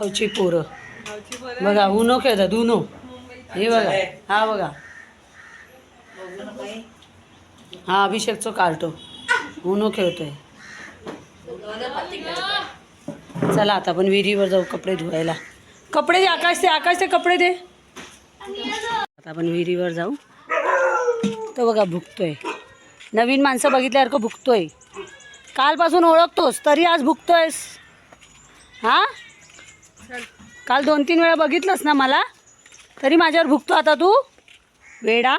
हवची पोरं. बघा उनो खेळतात उनो. हे बघा. हा बघा. हा अभिषेकचं कार्टो उनो खेळतोय. चला आता आपण विहिरीवर जाऊ कपडे धुवायला. कपडे दे आकाश ते आकाश ते कपडे दे. आता आपण विहिरीवर जाऊ. तो बघा भुकतोय. नवीन माणसं बघितल्यासारखं भुकतोय. कालपासून ओळखतोस तरी आज भुकतोयस. हा? काल दोन तीन वेळा बघितलंस ना मला? तरी माझ्यावर भुकतो आता तू. वेडा.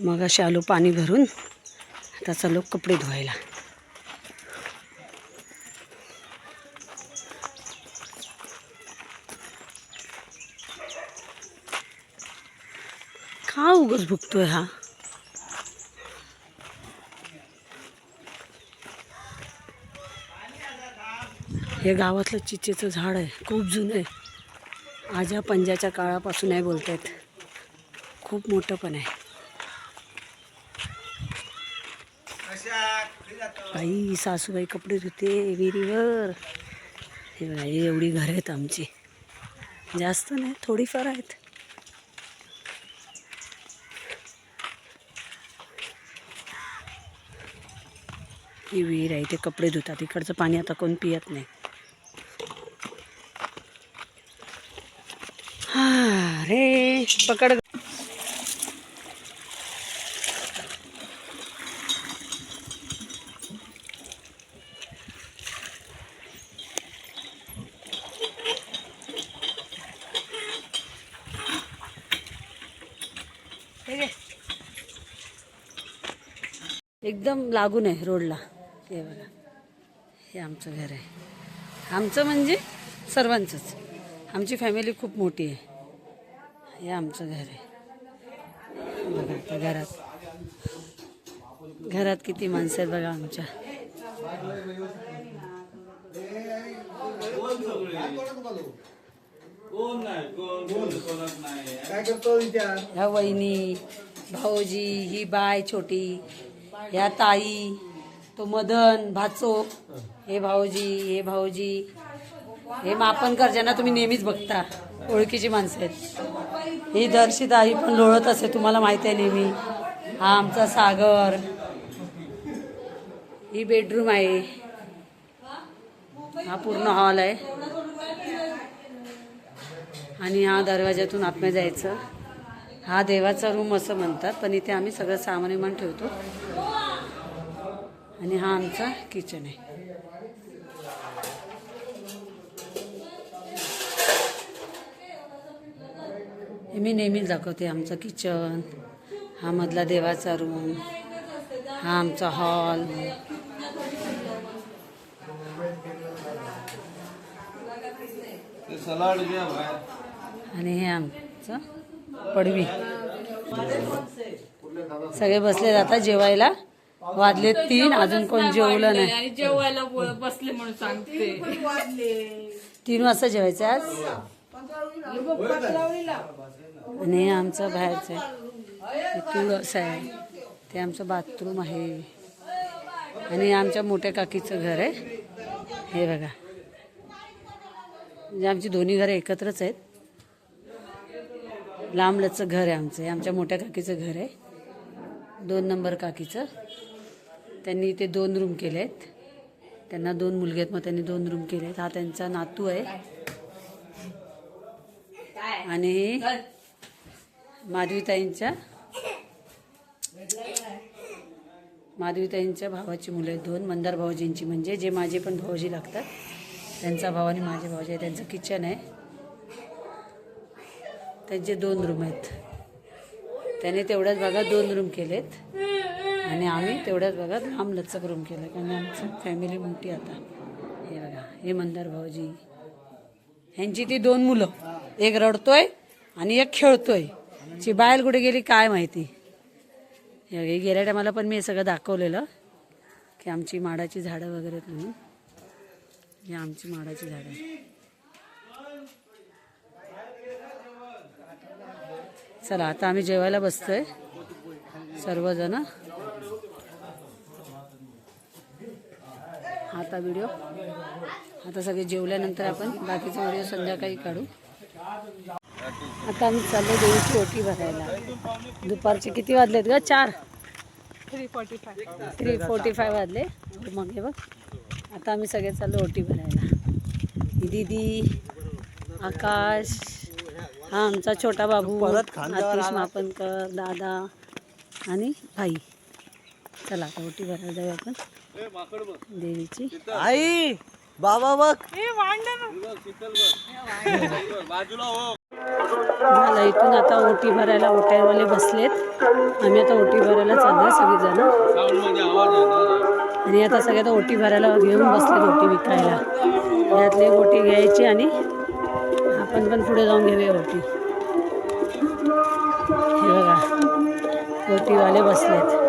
मग असे आलो पाणी भरून. आता चालू कपडे धुवायला. हा उगच भुकतोय हा. हे गावातलं चिचेचं झाड आहे खूप जुनं आहे. आजा पंजाच्या काळापासून आहे बोलतायत. खूप मोठं पण आहे. बाई सासूबाई कपडे धुते विहिरीवर. हे बघा हे एवढी घरं आहेत आमची. जास्त नाही थोडीफार आहेत. ही विहीर आहे ते कपडे धुतात. इकडचं पाणी आता कोण पियत नाही. हा रे पकड. एकदम लागून आहे रोडला. हे बघा हे आमचं घर आहे. आमचं म्हणजे सर्वांचंच. आमची फॅमिली खूप मोठी आहे. हे आमचं घर आहे. बघा आता घरात. घरात किती माणसं आहेत बघा आमच्या. ह्या वहिनी भाऊजी ही बाय छोटी ह्या ताई. तो मदन भाचो हे भाऊजी हे भाऊजी हे मापनकर ज्यांना तुम्ही नेहमीच बघता ओळखीची माणसं आहेत. ही दर्शित आई पण लोळत असे तुम्हाला माहिती आहे नेहमी. हा आमचा सागर. ही बेडरूम आहे. हा पूर्ण हॉल आहे. आणि हा दरवाज्यातून आतमध्ये जायचं. हा देवाचा रूम असं म्हणतात पण इथे आम्ही सगळं सामान विमान ठेवतो. आणि हा आमचा किचन आहे. हे मी नेहमीच दाखवते आमचं किचन हा मधला देवाचा रूम हा आमचा हॉल आणि हे आमचं पडवी. सगळे बसले जातात जेवायला. वाजले तीन अजून कोण जेवलं नाही. आणि जेवायला बसले म्हणून सांगते. तीन वाजता जेवायचं आज? आणि हे आमचं बाहेरचं आहे. तुळस आहे. ते आमचं बाथरूम आहे. आणि हे आमच्या मोठ्या काकीचं घर आहे. हे बघा. म्हणजे आमची दोन्ही घरं एकत्रच आहेत. लांबलचं घर आहे आमचं. हे आमच्या मोठ्या काकीचं घर आहे. दोन नंबर काकीचं. त्यांनी इथे दोन रूम केले आहेत त्यांना दोन मुलगे आहेत मग त्यांनी दोन रूम केले आहेत हा त्यांचा नातू आहे. आणि माधवीताईंच्या माधवीताईंच्या भावाची मुलं आहेत दोन. मंदार भाऊजींची म्हणजे जे माझे पण भाऊजी लागतात. त्यांचा भाव आणि माझे भाऊजी आहे. त्यांचं किचन आहे. त्यांचे दोन रूम आहेत. त्याने तेवढ्याच भागात दोन रूम केलेत. आणि आम्ही तेवढ्याच भागात लांब लचक रूम केलं कारण आमची फॅमिली मोठी आता. हे बघा हे मंदार भाऊजी. ह्यांची ती दोन मुलं एक रडतोय आणि एक खेळतोय. ची बायल कुठे गेली काय माहिती? हे बघा, गेल्या टायमाला पण मी हे सगळं दाखवलेलं की आमची माडाची झाडं वगैरे तुम्ही. म्हणून आमची माडाची झाडं चला आता आम्ही जेवायला बसतोय. सर्वजण. आता व्हिडिओ आता सगळे जेवल्यानंतर आपण बाकीचा व्हिडिओ संध्याकाळी काढू. आता आम्ही चाललो देवीची ओटी भरायला. दुपारचे किती वाजलेत ग? चार. Three forty five three forty five वाजले मग हे बघ. आता आम्ही सगळे चाललो ओटी भरायला. दीदी आकाश हा आमचा छोटा बाबू आतिश मापनकर दादा आणि भाई चला आता ओटी भरायला जाऊया आपण. देवीची. आई बाबा बघ. झालं इथून आता ओटी भरायला ओट्यावाले बसलेत. आम्ही आता ओटी भरायला चाललोय सगळीजण. आणि आता सगळे आता ओटी भरायला घेऊन बसलेत ओटी विकायला. यातली ओटी घ्यायची आणि आपण पण पुढे जाऊन घेऊया ओटी. हे बघा ओटीवाले बसलेत.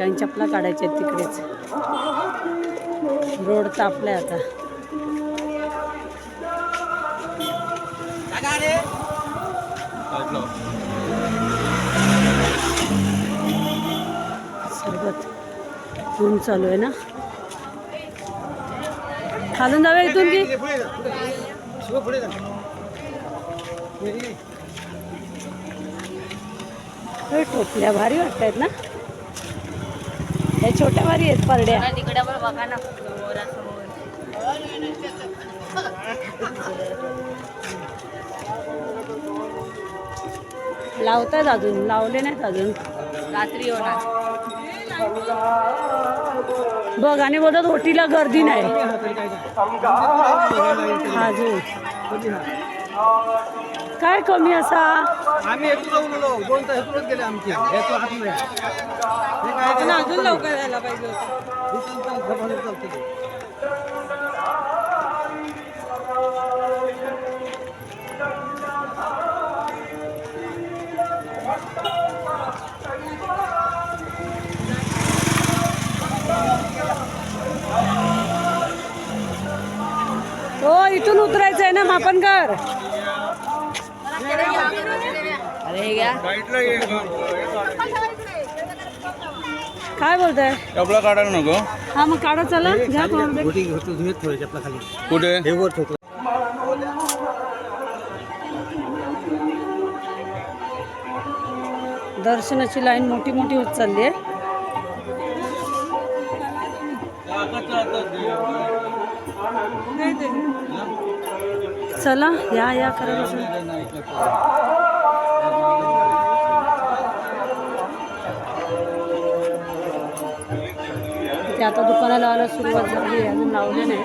ठिकाणी चपला काढायच्या आहेत तिकडेच. रोड तापलाय आता. सरबत. ऊन चालू आहे ना? खालून जाऊया इथून की? टोपल्या भारी वाटत आहेत ना? या छोट्या भारी आहेत परड्या. तिकडे पण बघा ना. लावतात अजून लावले नाहीत अजून. रात्री होणार. बघ आणि बोलतात ओटीला गर्दी नाही. अजून काय कमी असा? आम्ही हेतू जाऊन दोन तास हेतूनच गेले आमचे. हेतू नाही हे ते अजून लवकर जायला पाहिजे. हो इथून उतरायचं आहे ना मापनकर अरे हे घ्या काय बोलताय कपडा काढायला नको हा मग काढा चला घ्या कुठे हे वर ठेवतो दर्शनाची लाईन मोठी मोठी होत चालली आहे चला या या करा ते आता दुकानाला लावायला सुरुवात झाली अजून लावले नाही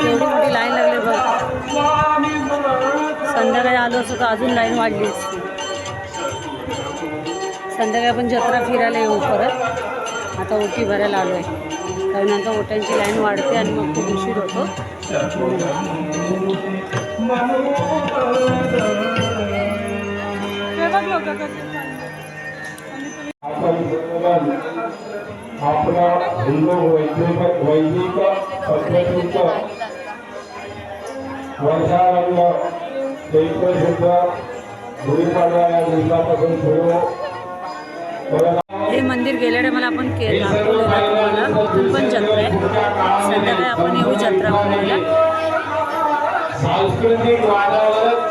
एवढी मोठी लाईन लागली बघ. संध्याकाळी आलो असतो तर अजून लाईन वाढली असती संध्याकाळी आपण जत्रा फिरायला येऊ परत. आता ओटी भरायला आलो आहे कारण आता ओट्यांची लाईन वाढते आणि मग खूप उशीर होतो. आपला हिंदू वैदिक वैदिक गुढीपाडवा या दिवसापासून सुरू. हे मंदिर मंदिर गेल्या टायमाला आपण के दाखवलेला तुम्हाला. इथून पण जत्रा आहे संध्याकाळी आपण येऊ जत्रा सांस्कृतिक वातावरण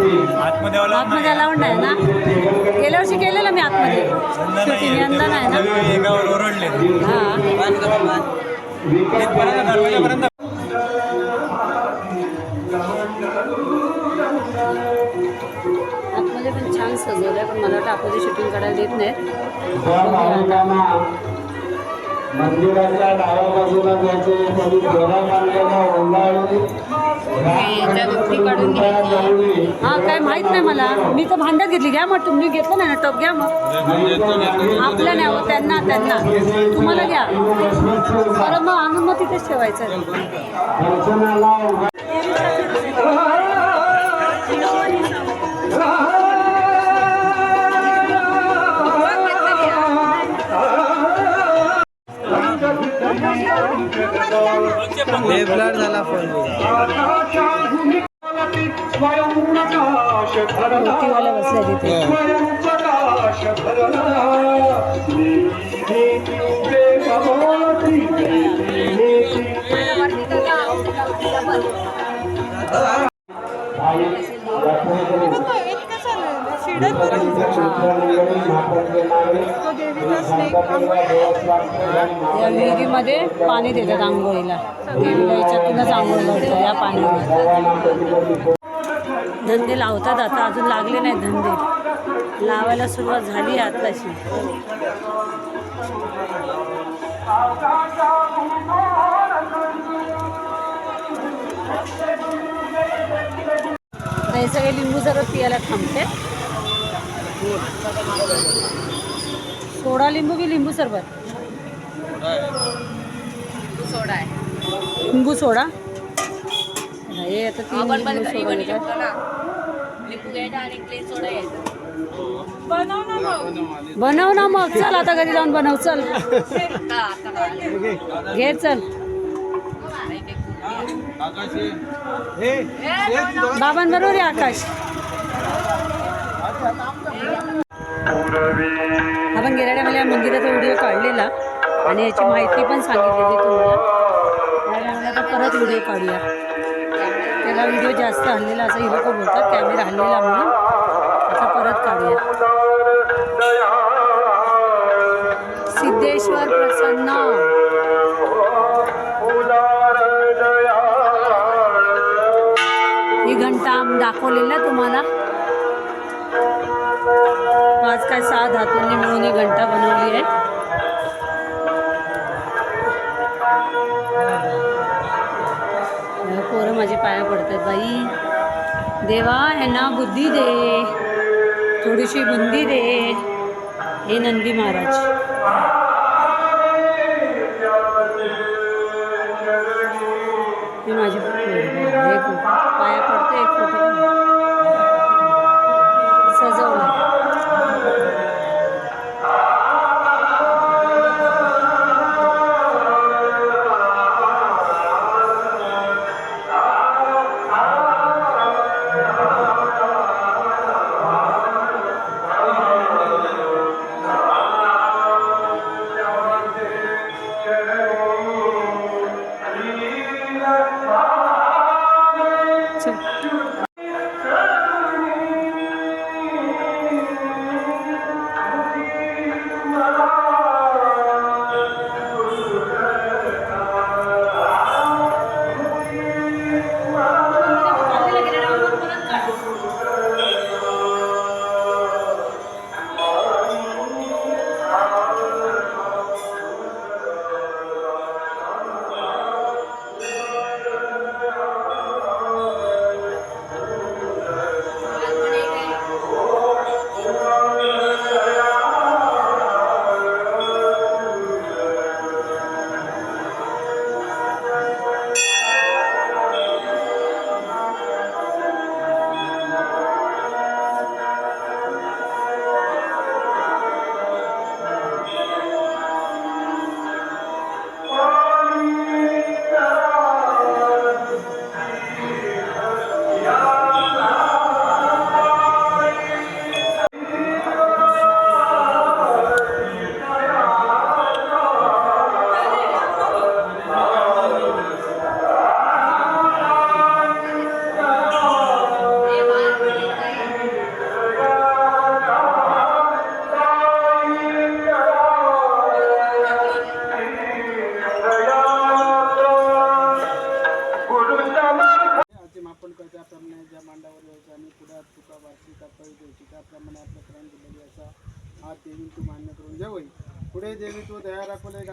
आतमध्ये अलाउड नाही. ना? गेल्या वर्षी केलेलं मी आतमध्ये शूटिंग यंदा नाही ना? हां आतमध्ये पण छान सजवलंय पण मला वाटतं आतमध्ये शूटिंग करायला देत नाही मंदिराच्या डाव्या बाजूला जायचे बांधलेला ओंडाळून हा काय माहीत नाही मला. मी तर भांड्यात घेतली. घ्या मग तुम्ही घेतलं नाही ना टप घ्या मग. आपलं नाही हो त्यांना त्यांना. तुम्हाला घ्या. बरं मग आणून मग तिथेच ठेवायचं दर्शनाला उभा ब्लर झाला फोन. मोठीवाल्या बसल्या तिथे. या विहिरीमध्ये पाणी देतात आंघोळीला. याच्यातूनच आंघोळ करतात या पाण्यावर धंदे लावतात आता अजून लागले नाही धंदे. लावायला सुरुवात झाली आताशी. आता हे सगळे लिंबू जरा पियाला थांबते. सोडा लिंबू की लिंबू सरबत? सोडा आहे. लिंबू सोडा. हे आता तीन लिंबू सोडा. बनव ना मग. चल आता घरी जाऊन बनव. चल. घे चल. बाबांबरोबर आहे आकाश. आपण गेल्या टायमाला या मंदिराचा व्हिडिओ काढलेला. आणि याची माहिती पण सांगितलेली तुम्हाला. तर परत व्हिडिओ काढूया. त्याला व्हिडिओ जास्त हल्लेला असं ही लोक बोलतात कॅमेरा हल्लेला म्हणून. आता परत काढूया. सिद्धेश्वर प्रसन्न. ही घंटा दाखवलेली ना तुम्हाला? आज काय सहा धातूंनी मिळून ही घंटा बनवली आहे. माझे पाया पडतात बाई. देवा ह्यांना बुद्धी दे. थोडीशी बुंदी दे. हे नंदी महाराज.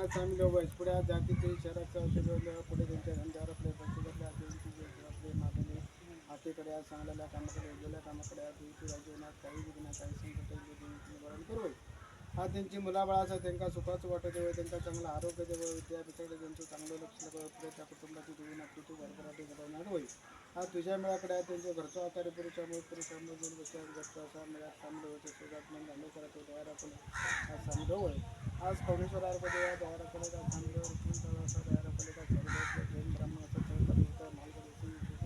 राखवले का चांगले व्हायच पुढे आज जातीचे शहराचं औषध पुढे त्यांच्या धंद्यावर आपल्या पैसे आपले मागणी आपल्याकडे आज चांगल्या कामात उज्ज्वल्या कामाकडे आज देवीची राजवनात काही विघ्न काही संकट येईल, देवीचे निवारण करू हा त्यांची मुलाबाळाचं त्यांना सुखाचं वाटत देवं त्यांना चांगलं आरोग्य देवं विद्यापीठाकडे त्यांचं चांगलं लक्ष पुढे त्या कुटुंबाची देवी नक्की तू भरभराटी घडवणार होईल. हा तुझ्या मेळाकडे आहे त्यांच्या घरचा आकार पुरुषामुळे पुरुषामुळे दोन वर्षात घरचं असा मेळ्यात चांगलं होतं सुजात्मन मन म्हणजे झालं करत दया आपण आज चांगलं होय. आज कौणेश्वर अर्पदे देवा दया राखले का चांगलं रक्षण करावं असा दया आपले का सर्व जैन ब्राह्मणाचं सहकार्य होतं मालगाडीचं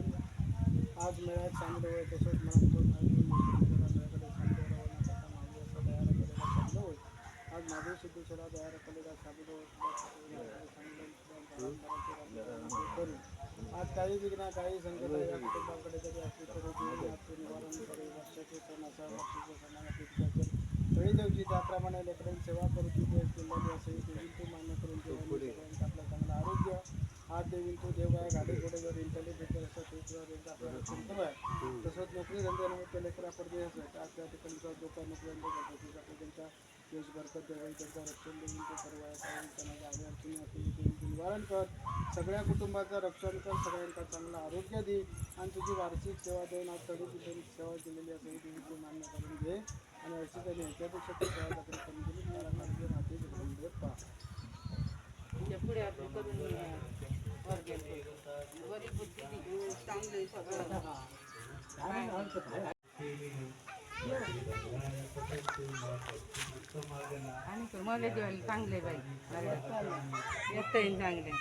आज मेळ्यात चांगलं होय तसंच मला तो मेळ्याकडे चांगलं राहून आता मागे असं दया राखले का चांगलं होय आज काही विघ्न काही संकट या कुटुंबाकडे जरी असली आपले निवारण करू वर्षाचे सण असा वर्षाचे सणाला देवची त्याप्रमाणे लेकरांची सेवा करूची देव देवी तू मान्य करून देवांनी आपलं चांगलं आरोग्य आज देवी तू देव आहे गाडी घोडे जर इंटरनेट भेटेल असं ते आहे तसंच नोकरी धंद्यानिमित्त लेकरा परदेश असत आज त्या ठिकाणी जो नोकरी धंदे करतात त्यांच्या देश बरकत देवाई त्यांचं रक्षण देऊन ते सर्व त्यांना आडी अडचणी असतील त्यांचं निवारण कर. सगळ्या कुटुंबाचं रक्षण कर. सगळ्यांना चांगलं आरोग्य दे. आणि तुझी वार्षिक सेवा देऊन आज तरी तुझी सेवा केलेली असेल ती तू मान्य करून घे. आणि अशी त्यांनी ह्याच्यापेक्षा ती सेवा दाखल करून दिली मला मार्ग राहते घडवून दे पहा पुढे आपली करून ऑर्गन बरी बुद्धी ती चांगलं सगळं. आणि तुम्हाला जेवण चांगले बाई. येत चांगले.